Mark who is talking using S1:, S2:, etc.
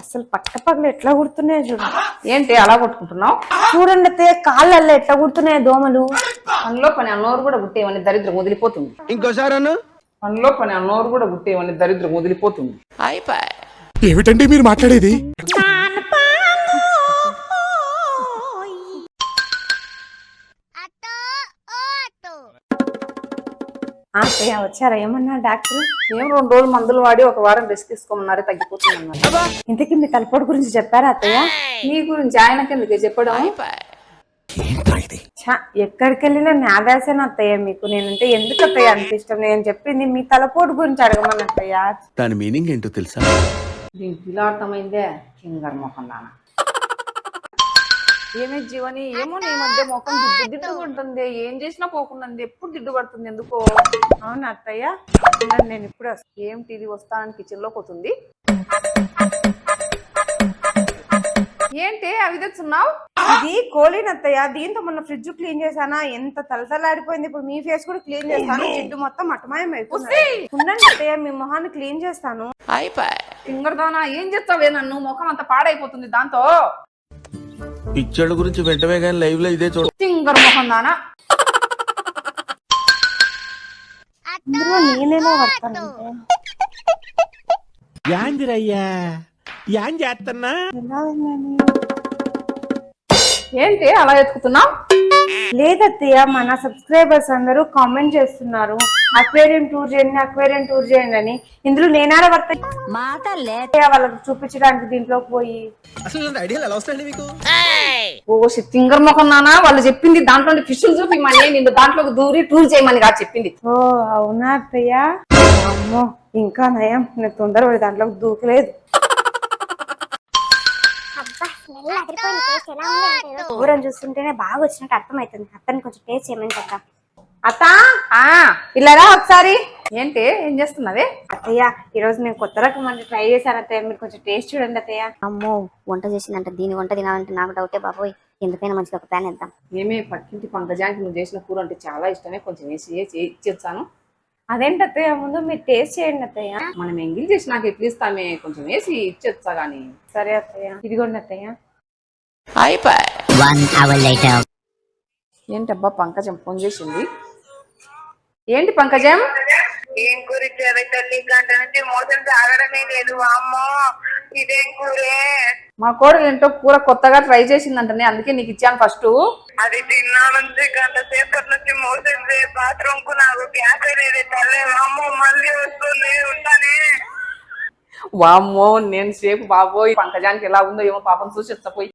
S1: అసలు పట్ట పగలు ఎట్లా కుడుతున్నాయో చూడు.
S2: ఏంటి అలా కొట్టుకుంటున్నావు?
S1: చూడండి అత్తయ్య కాళ్ళల్లో ఎట్లా కుడుతున్నాయో దోమలు.
S2: పనిలో పని అన్నోరు కూడా గుట్టేవని దరిద్రం వదిలిపోతుంది.
S3: ఇంకోసారి అన్న?
S2: పనిలో పని అన్నోరు కూడా గుట్టేవని దరిద్రం వదిలిపోతుంది.
S4: ఏమిటండి మీరు మాట్లాడేది?
S1: అత్తయ్య వచ్చారా? ఏమన్నా డాక్టర్?
S2: ఏం రెండు రోజులు మందులు వాడి ఒక వారం రెస్ట్ తీసుకోమన్నారు తగ్గిపోతుందన్నారు.
S1: ఇంతకీ మీ తలపోటు గురించి చెప్పారా అత్తయ్య?
S2: నీ గురించి ఆయనకి ఎందుకు చెప్పడం?
S1: ఎక్కడికి వెళ్ళినా నా దాసేన అత్తయ్య మీకు. నేనంటే ఎందుకు అత్తయ్య అంత ఇష్టం? నేను చెప్పింది మీ తలపోటు గురించి అడగమని అత్తయ్య.
S3: దాని మీనింగ్ ఏంటో తెలుసా?
S2: దీనికి ఇలా అర్థమైందే కింగర్ మొఖం దాన ఏమే జీవని? ఏమో నీ మధ్య ముఖం దిడ్డు దిడ్డుగా ఉంటుంది ఏం చేసినా పోకుండా ఎప్పుడు దిడ్డు పడుతుంది ఎందుకో?
S1: అవునా అత్తయ్య. నేను ఇప్పుడు.
S2: ఏమిటి ఇది? వస్తానని కిచెన్లో పోతుంది. ఏంటి? అవి తెచ్చున్నావు?
S1: ఇది కోలిన్ అత్తయ్య. దీంతో మొన్న ఫ్రిడ్జ్ క్లీన్ చేశానా? ఎంత తలతలాడిపోయింది ఇప్పుడు మీ ఫేస్ కూడా క్లీన్ చేస్తాను. జిడ్డు మొత్తం మటమాయం అయిపోయింది ఉండండి అత్తయ్య మీ మొహాన్ని క్లీన్ చేస్తాను.
S2: ఫింగర్ దానా ఏం చేస్తావే నన్ను? ముఖం అంత పాడైపోతుంది దాంతో.
S3: పిక్చర్ల గురించి వెంటనే కానీ లైవ్లో ఇదే చూడ
S2: దానా
S1: నేనేలా
S4: యాందిరయ్యా చేస్తున్నా
S2: ఏంటి అలా ఎత్తుకుతున్నావు?
S1: లేదత్తయ్య మన సబ్స్క్రైబర్స్ అందరూ కామెంట్ చేస్తున్నారు. అక్వేరియం టూర్ చేయండి అక్వేరియం టూర్ చేయండి అని. ఇందులో నేనాడ పడతా వాళ్ళకి చూపించడానికి దీంట్లోకి పోయి.
S2: ఓ ఫింగర్ ముఖం నానా? వాళ్ళు చెప్పింది దాంట్లో ఫిషులు చూపిమని నిన్ను దాంట్లోకి దూరి టూర్ చేయమని కాదు చెప్పింది.
S1: ఓ అవునా అత్తయ్య? అమ్మో ఇంకా నయం. నేను తొందరపడి దాంట్లోకి దూకలేదు.
S5: దూరం చూస్తుంటేనే బాగా వచ్చినట్టు అర్థమవుతుంది. అతన్ని కొంచెం టేస్ట్ చేయమని చెప్తా
S1: అత్త?
S2: ఆ
S1: ఇలారా ఒకసారి?
S2: ఏంటి? ఏం చేస్తున్నావే?
S1: అత్తయ్య ఈ రోజు నేను కొత్త రకం అంటే ట్రై చేశాను అత్తయ్య. మీరు కొంచెం టేస్ట్ చూడండి అత్తయ్య.
S5: అమ్మో వంట చేసిందంట. దీని వంట తినాలంటే నాకు డౌటే బాబోయ్. ఎందుకైనా మంచిగా ఒక ప్లాన్ ఇద్దాం
S2: ఏమే పక్కింటి పంకజానికి నువ్వు చేసిన కూర అంటే చాలా ఇష్టమే. కొంచెం వేసి వేసి ఇచ్చేస్తాను.
S1: అదేంటి అత్తయ్య ముందు మీరు టేస్ట్ చేయండి అత్తయ్య.
S2: మనం ఎంగిల్ చేసి నాకు ఎట్లు ఇస్తామే? కొంచెం వేసి ఇచ్చేస్తా గానీ.
S1: సరే అత్తయ్య. ఇదిగోండి అత్తయ్య.
S6: One hour later.
S2: ఏంటబ్బా పంకజం? ఫోన్ చేసింది. ఏంటి పంకజం?
S7: ఏం కూర ఇచ్చావే తల్లి? గంట నుంచి మోసం లేదు. అమ్మో ఇదేం కూరే.
S2: మా కోడలు ఏంటో కూర కొత్తగా ట్రై చేసిందంటనే అందుకే నీకు ఇచ్చాను ఫస్ట్.
S7: అది తిన్నామంటే గంట సేపటి నుంచి మోసం బాత్రూమ్కు నాకు గ్యాస్ లేదు తల్లి అమ్మో మళ్ళీ వస్తుంది ఉంటానే
S2: వామ్మో నేను సేపు బాబోయ్ పంకజానికి ఎలా ఉందో ఏమో పాపం చూసి పోయి